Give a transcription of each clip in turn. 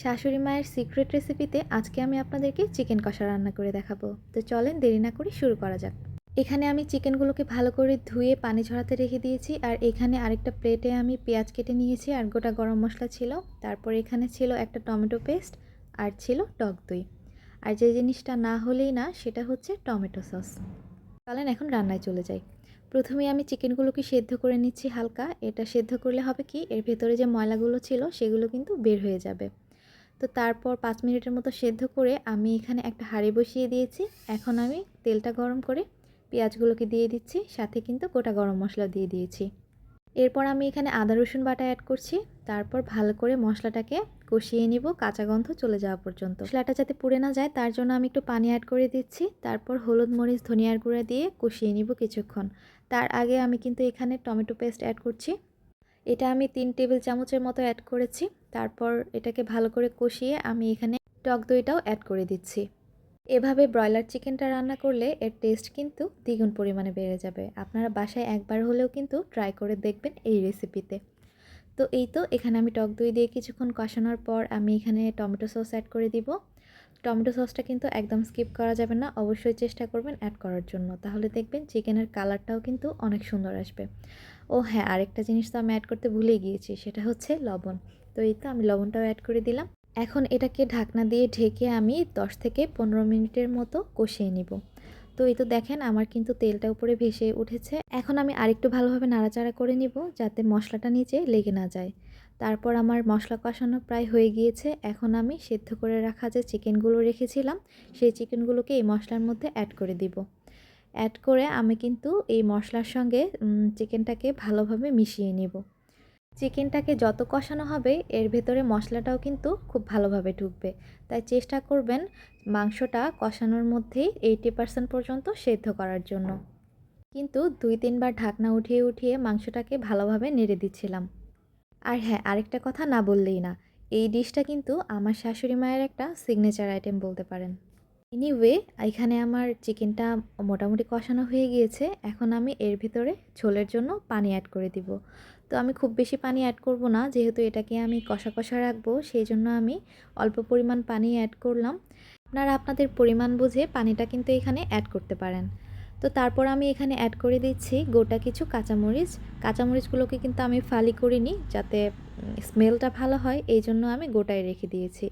শাশুড়ি মায়ের সিক্রেট রেসিপিতে আজকে আমি আপনাদেরকে চিকেন কষা রান্না করে দেখাবো। তো চলেন দেরি না করে শুরু করা যাক। এখানে আমি চিকেনগুলোকে ভালো করে ধুয়ে পানি ঝরাতে রেখে দিয়েছি আর এখানে আরেকটা প্লেটে আমি পেঁয়াজ কেটে নিয়েছি আর গোটা গরম মশলা ছিল। তারপর এখানে ছিল একটা টমেটো পেস্ট আর ছিল টক দই। আর যে জিনিসটা না হলেই না, সেটা হচ্ছে টমেটো সস চলেন এখন রান্নায় চলে যাই। প্রথমে আমি চিকেনগুলোকে সেদ্ধ করে নিচ্ছি হালকা। এটা সেদ্ধ করলে হবে কি? এর ভেতরে যে ময়লাগুলো ছিল, সেগুলো কিন্তু বের হয়ে যাবে। তো তারপর পাঁচ মিনিটের মতো সেদ্ধ করে আমি এখানে একটা হাঁড়ি বসিয়ে দিয়েছি। এখন আমি তেলটা গরম করে পেঁয়াজগুলোকে দিয়ে দিচ্ছি, সাথে কিন্তু গোটা গরম মশলা দিয়ে দিয়েছি। এরপর আমি এখানে আদা, রসুন বাটা অ্যাড করছি। তারপর ভালো করে মশলাটাকে কষিয়ে নিব, কাঁচা গন্ধ চলে যাওয়া পর্যন্ত। মশলাটা যাতে পুড়ে না যায়, তার জন্য আমি একটু পানি অ্যাড করে দিচ্ছি। তারপর হলুদ মরিচ, ধনিয়ার গুঁড়া দিয়ে কষিয়ে নিব কিছুক্ষণ। তার আগে আমি কিন্তু এখানে টমেটো পেস্ট অ্যাড করছি। এটা আমি তিন টেবিল চামচের মতো অ্যাড করেছি। তারপর এটাকে ভালো করে কষিয়ে আমি এখানে টক দইটাও অ্যাড করে দিচ্ছি। এভাবে ব্রয়লার চিকেনটা রান্না করলে এর টেস্ট কিন্তু দ্বিগুণ পরিমাণে বেড়ে যাবে। আপনারা বাসায় একবার হলেও কিন্তু ট্রাই করে দেখবেন এই রেসিপিতে তো এই তো এখানে আমি টক দই দিয়ে কিছুক্ষণ কষানোর পর আমি এখানে টমেটো সস অ্যাড করে দিব। টমেটো সসটা কিন্তু একদম স্কিপ করা যাবে না, অবশ্যই চেষ্টা করবেন অ্যাড করার জন্য। তাহলে দেখবেন চিকেনের কালারটাও কিন্তু অনেক সুন্দর আসবে। ও হ্যাঁ আরেকটা জিনিস তো আমি অ্যাড করতে ভুলে গিয়েছি, সেটা হচ্ছে লবণ। তো এই তো আমি লবণটাও অ্যাড করে দিলাম। এখন এটাকে ঢাকনা দিয়ে ঢেকে আমি 10 থেকে পনেরো মিনিটের মতো কষিয়ে নিব। তো এই তো দেখেন আমার কিন্তু তেলটা উপরে ভেসে উঠেছে। এখন আমি আরেকটু ভালোভাবে নাড়াচাড়া করে নিব যাতে মশলাটা নিচে লেগে না যায়। তারপর আমার মশলা কষানো প্রায় হয়ে গিয়েছে। এখন আমি সেদ্ধ করে রাখা যে চিকেনগুলো রেখেছিলাম, সেই চিকেনগুলোকে এই মশলার মধ্যে অ্যাড করে দিব। অ্যাড করে আমি কিন্তু এই মশলার সঙ্গে চিকেনটাকে ভালোভাবে মিশিয়ে নিব। চিকেনটাকে যত কষানো হবে, এর ভেতরে মশলাটাও কিন্তু খুব ভালোভাবে ঢুকবে। তাই চেষ্টা করবেন মাংসটা কষানোর মধ্যেই এইটি পার্সেন্ট পর্যন্ত সেদ্ধ করার জন্য। কিন্তু দুই তিনবার ঢাকনা উঠিয়ে উঠিয়ে মাংসটাকে ভালোভাবে নেড়ে দিচ্ছিলাম। আর হ্যাঁ আরেকটা কথা না বললেই না, এই ডিশটা কিন্তু আমার শাশুড়ি মায়ের একটা সিগনেচার আইটেম বলতে পারেন। এনিওয়ে এখানে আমার চিকেনটা মোটামুটি কষানো হয়ে গিয়েছে। এখন আমি এর ভিতরে ঝোলের জন্য পানি অ্যাড করে দিব। তো আমি খুব বেশি পানি অ্যাড করব না, যেহেতু এটাকে আমি কষা কষা রাখব, সেই জন্য আমি অল্প পরিমাণ পানি অ্যাড করলাম। আপনারা আপনাদের পরিমাণ বুঝে পানিটা কিন্তু এখানে অ্যাড করতে পারেন। তো তারপর আমি এখানে অ্যাড করে দিচ্ছি গোটা কিছু কাঁচামরিচ। কাঁচামরিচগুলোকে কিন্তু আমি ফালি করিনি, যাতে স্মেলটা ভালো হয়, এই জন্য আমি গোটায় রেখে দিয়েছি।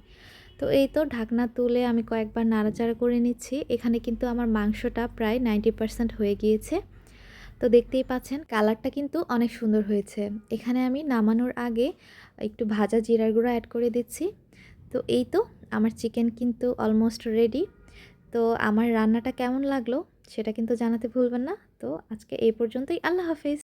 তো এই তো ঢাকনা তুলে আমি কয়েকবার নাড়াচাড়া করে নিচ্ছি। এখানে কিন্তু আমার মাংসটা প্রায় নাইনটি পারসেন্ট হয়ে গিয়েছে। তো দেখতেই পাচ্ছেন, কালারটা কিন্তু অনেক সুন্দর হয়েছে। এখানে আমি নামানোর আগে একটু ভাজা জিরার গুঁড়ো অ্যাড করে দিচ্ছি। তো এই তো আমার চিকেন কিন্তু অলমোস্ট রেডি তো আমার রান্নাটা কেমন লাগল সেটা কিন্তু জানাতে ভুলবেন না। তো আজকে এই পর্যন্তই, আল্লাহ হাফিজ।